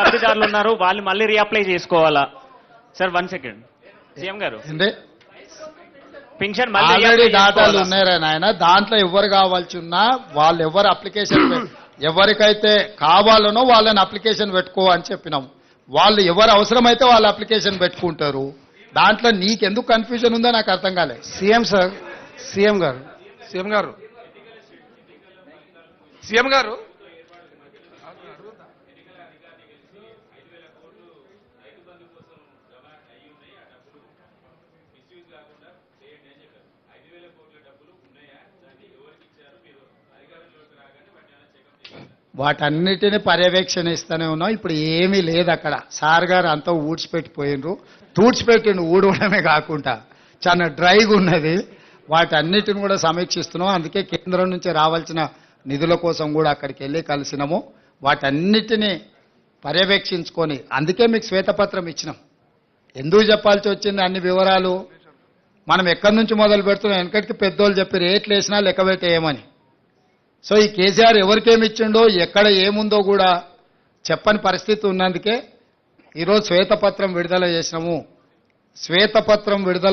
లబ్ధిదారులు ఉన్నారు వాళ్ళు మళ్ళీ రీఅప్లై చేసుకోవాలా? సార్ వన్ సెకండ్ సీఎం గారు. అంటే పింఛన్ మళ్ళీ ఆల్రెడీ? ఉన్నారా నాయన. దాంట్లో ఎవరు కావాల్సి ఉన్నా వాళ్ళు ఎవరు అప్లికేషన్ ఎవరికైతే కావాలనో వాళ్ళని అప్లికేషన్ పెట్టుకో అని చెప్పినాం. వాళ్ళు ఎవరు అవసరమైతే వాళ్ళు అప్లికేషన్ పెట్టుకుంటారు. దాంట్లో నీకెందుకు కన్ఫ్యూజన్ ఉందో నాకు అర్థం కాలే. సీఎం సార్ సీఎం గారు సీఎం గారు. సీఎం గారు వాటన్నిటిని పర్యవేక్షణ ఇస్తూనే ఉన్నాం ఇప్పుడు ఏమీ లేదు అక్కడ. సార్ గారు అంతా ఊడ్చిపెట్టిపోయినరు. తూడ్చిపెట్టిండు ఊడవడమే కాకుండా చాలా డ్రైగా ఉన్నది. వాటన్నిటిని కూడా సమీక్షిస్తున్నాం. అందుకే కేంద్రం నుంచి రావాల్సిన నిధుల కోసం కూడా అక్కడికి వెళ్ళి కలిసినాము. వాటన్నిటిని పర్యవేక్షించుకొని అందుకే మీకు శ్వేతపత్రం ఇచ్చినాం. ఎందుకు చెప్పాల్సి వచ్చింది? అన్ని వివరాలు మనం ఎక్కడి నుంచి మొదలు పెడుతున్నాం? వెనకటికి పెద్దోళ్ళు చెప్పి రేట్లు వేసినా లెక్క పెట్టేయమని సో ఈ కేసీఆర్ ఎవరికేమి ఇచ్చిండో ఎక్కడ ఏముందో కూడా చెప్పని పరిస్థితి ఉన్నందుకే ఈరోజు శ్వేతపత్రం విడుదల చేసినాము. శ్వేతపత్రం విడుదల